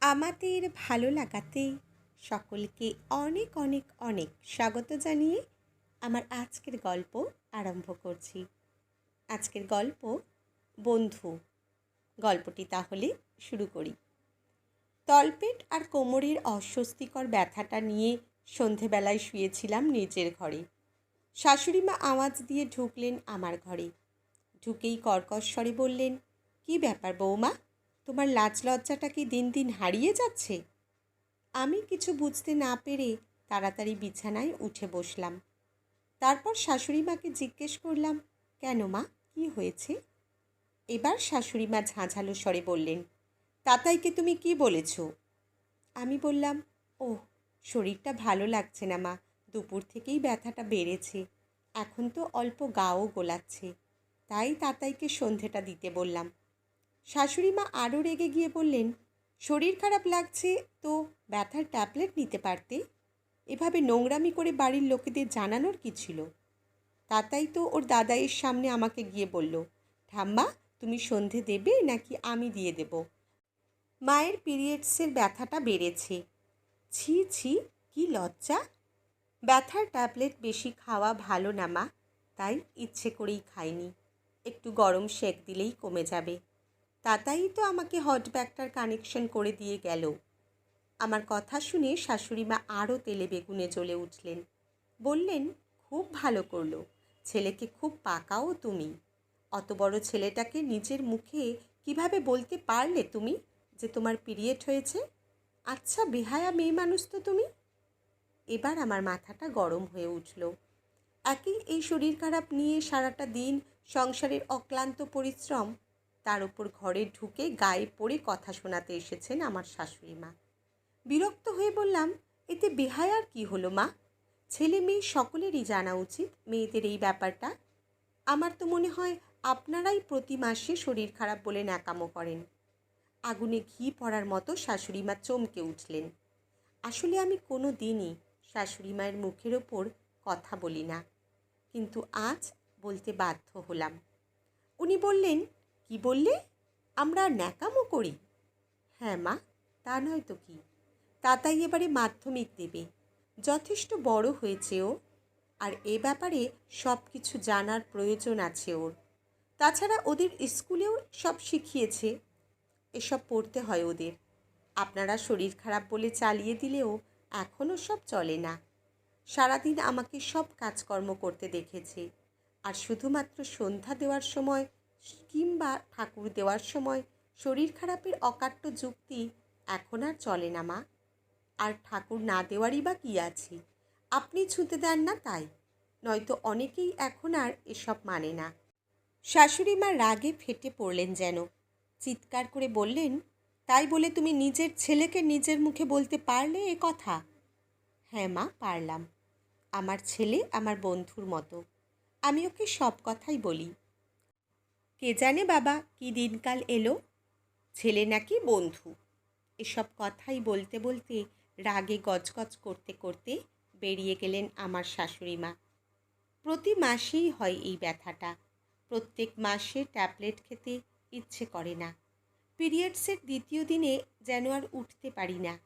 আমাদের ভালো লাগাতে সকলকে অনেক অনেক অনেক স্বাগত জানিয়ে আমার আজকের গল্প আরম্ভ করছি। আজকের গল্প বন্ধু। গল্পটি তাহলে শুরু করি। তলপেট আর কোমরের অস্বস্তিকর ব্যথাটা নিয়ে সন্ধেবেলায় শুয়েছিলাম নিজের ঘরে। শাশুড়িমা আওয়াজ দিয়ে ঢুকলেন আমার ঘরে। ঢুকেই কর্কশ স্বরে বললেন, কি ব্যাপার বৌমা? তোমার লাজ লজ্জাটা কি দিন দিন হারিয়ে যাচ্ছে? আমি কিছু বুঝতে না পেরে তাড়াতাড়ি বিছানায় উঠে বসলাম। তারপর শাশুড়ি মাকে জিজ্ঞেস করলাম, কেন মা, কি হয়েছে? এবার শাশুড়ি মা ঝাঁঝালো স্বরে বললেন, তাতাইকে তুমি কি বলেছ? আমি বললাম ও শরীরটা ভালো লাগছে না মা, দুপুর থেকেই ব্যথাটা বেড়েছে, এখন তো অল্প গাও গোলাচ্ছে। তাই তাতাইকে সন্ধেটা দিতে বললাম শাশুড়ি মা আরও রেগে গিয়ে বললেন, শরীর খারাপ লাগছে তো ব্যথার ট্যাবলেট নিতে পারতে? এভাবে নোংরামি করে বাড়ির লোকেদের জানানোর কি ছিল? তাতাই তো ওর দাদাইয়ের সামনে আমাকে গিয়ে বলল, ঠাম্মা, তুমি সন্ধে দেবে নাকি আমি দিয়ে দেব? মায়ের পিরিয়ডসের ব্যথাটা বেড়েছে। ছি ছি, কি লজ্জা। ব্যথার ট্যাবলেট বেশি খাওয়া ভালো না মা, তাই ইচ্ছে করেই খাইনি। একটু গরম সেক দিলেই কমে যাবে। তাতাই তো আমাকে হট ব্যাগটার কানেকশন করে দিয়ে গেল। আমার কথা শুনে শাশুড়ি মা আরও তেলে বেগুনে জ্বলে উঠলেন। বললেন, খুব ভালো করল। ছেলেকে খুব পাকাও তুমি। অত বড় ছেলেটাকে নিজের মুখে কীভাবে বলতে পারলে তুমি যে তোমার পিরিয়ড হয়েছে? আচ্ছা বেহায়া মেয়ে মানুষ তো তুমি? এবার আমার মাথাটা গরম হয়ে উঠল। একই এই শরীর খারাপ নিয়ে সারাটা দিন সংসারের অক্লান্ত পরিশ্রম তার উপর ঘরে ঢুকে গায়ে পড়ে কথা শোনাতে এসেছেন আমার শাশুড়ি মা। বিরক্ত হয়ে বললাম, এতে বেহায়ার কি হলো মা? ছেলে মেয়ে সকলেরই জানা উচিত মেয়েদের এই ব্যাপারটা। আমার তো মনে হয় আপনারাই প্রতি মাসে শরীর খারাপ বলে ন্যাকামো করেন। আগুনে ঘি পড়ার মতো শাশুড়ি মা চমকে উঠলেন। আসলে আমি কোনো দিনই শাশুড়ি মায়ের মুখের ওপর কথা বলি না। কিন্তু আজ বলতে বাধ্য হলাম। উনি বললেন কি বললে? আমরা ন্যাকামো করি। হ্যাঁ মা, তা নয় তো কি? তাতাই এবারে মাধ্যমিক দেবে। যথেষ্ট বড় হয়েছে ও। আর এ ব্যাপারে সব কিছু জানার প্রয়োজন আছে ওর। তাছাড়া ওদের স্কুলেও সব শিখিয়েছে। এসব পড়তে হয় ওদের। আপনারা শরীর খারাপ বলে চালিয়ে দিলেও এখনও সব চলে না। সারাদিন আমাকে সব কাজকর্ম করতে দেখেছে। আর শুধুমাত্র সন্ধ্যা দেওয়ার সময় কিংবা ঠাকুর দেওয়ার সময় শরীর খারাপের অকাট্য যুক্তি এখন আর চলে না, মা। আর ঠাকুর না দেওয়ারই বা কী আছে? আপনি ছুঁতে দেন না তাই। নয়তো অনেকেই এখন আর এসব মানে না। শাশুড়ি মা রাগে ফেটে পড়লেন যেন। চিৎকার করে বললেন, তাই বলে তুমি নিজের ছেলেকে নিজের মুখে বলতে পারলে এ কথা? হ্যাঁ মা, পারলাম। আমার ছেলে আমার বন্ধুর মতো। আমি ওকে সব কথাই বলি। কে জানে বাবা কি দিনকাল এলো? ছেলে নাকি বন্ধু। এসব কথাই বলতে বলতে রাগে গজগজ করতে করতে বেরিয়ে গেলেন আমার শাশুড়ি মা। প্রতি মাসেই হয় এই ব্যথাটা। প্রত্যেক মাসে ট্যাবলেট খেতে ইচ্ছে করে না। পিরিয়ডসের দ্বিতীয় দিনে যেন আর উঠতে পারি না।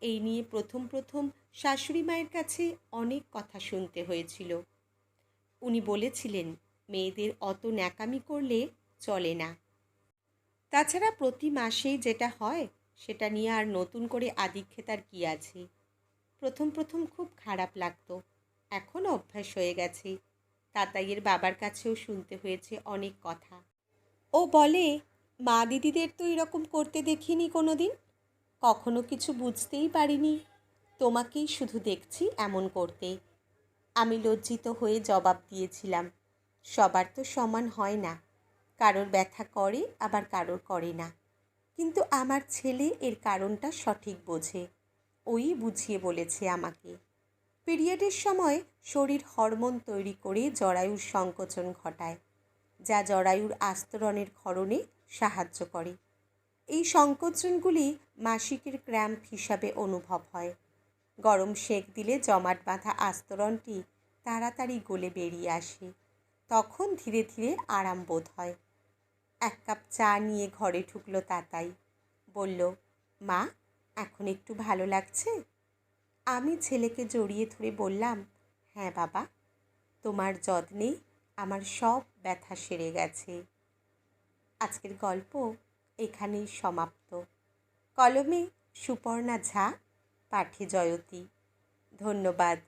এই নিয়ে প্রথম প্রথম শাশুড়ি মায়ের কাছে অনেক কথা শুনতে হয়েছিল। উনি বলেছিলেন মেয়েদের অত ন্যাকামি করলে চলে না। তাছাড়া প্রতি মাসেই যেটা হয়, সেটা নিয়ে আর নতুন করে আদিক্ষেতার কী আছে? প্রথম প্রথম খুব খারাপ লাগতো। এখন অভ্যাস হয়ে গেছে। তাতাইয়ের বাবার কাছেও শুনতে হয়েছে অনেক কথা। ও বলে, মা দিদিদের তো এরকম করতে দেখিনি কোনো দিন কখনো কিছু বুঝতেই পারিনি। তোমাকেই শুধু দেখছি এমন করতে। আমি লজ্জিত হয়ে জবাব দিয়েছিলাম। সবার তো সমান হয় না। কারোর ব্যথা করে, আবার কারোর করে না। কিন্তু আমার ছেলে এর কারণটা সঠিক বোঝে। ওই বুঝিয়ে বলেছে আমাকে। পিরিয়ডের সময় শরীর হরমোন তৈরি করে জরায়ুর সংকোচন ঘটায়, যা জরায়ুর আস্তরণের ক্ষরণে সাহায্য করে। এই সংকোচনগুলি মাসিকের ক্র্যাম্প হিসাবে অনুভব হয়। গরম সেক দিলে জমাট বাঁধা আস্তরণটি তাড়াতাড়ি গলে বেরিয়ে আসে। তখন ধীরে ধীরে আরাম বোধ হয়। এক কাপ চা নিয়ে ঘরে ঢুকলো তাতাই। বলল, মা, এখন একটু ভালো লাগছে? আমি ছেলেকে জড়িয়ে ধরে বললাম হ্যাঁ বাবা, তোমার যত্নে আমার সব ব্যথা সেরে গেছে। আজকের গল্প এখানেই সমাপ্ত। কলমে সুপর্ণা ঝা, পাঠে জয়তী। ধন্যবাদ।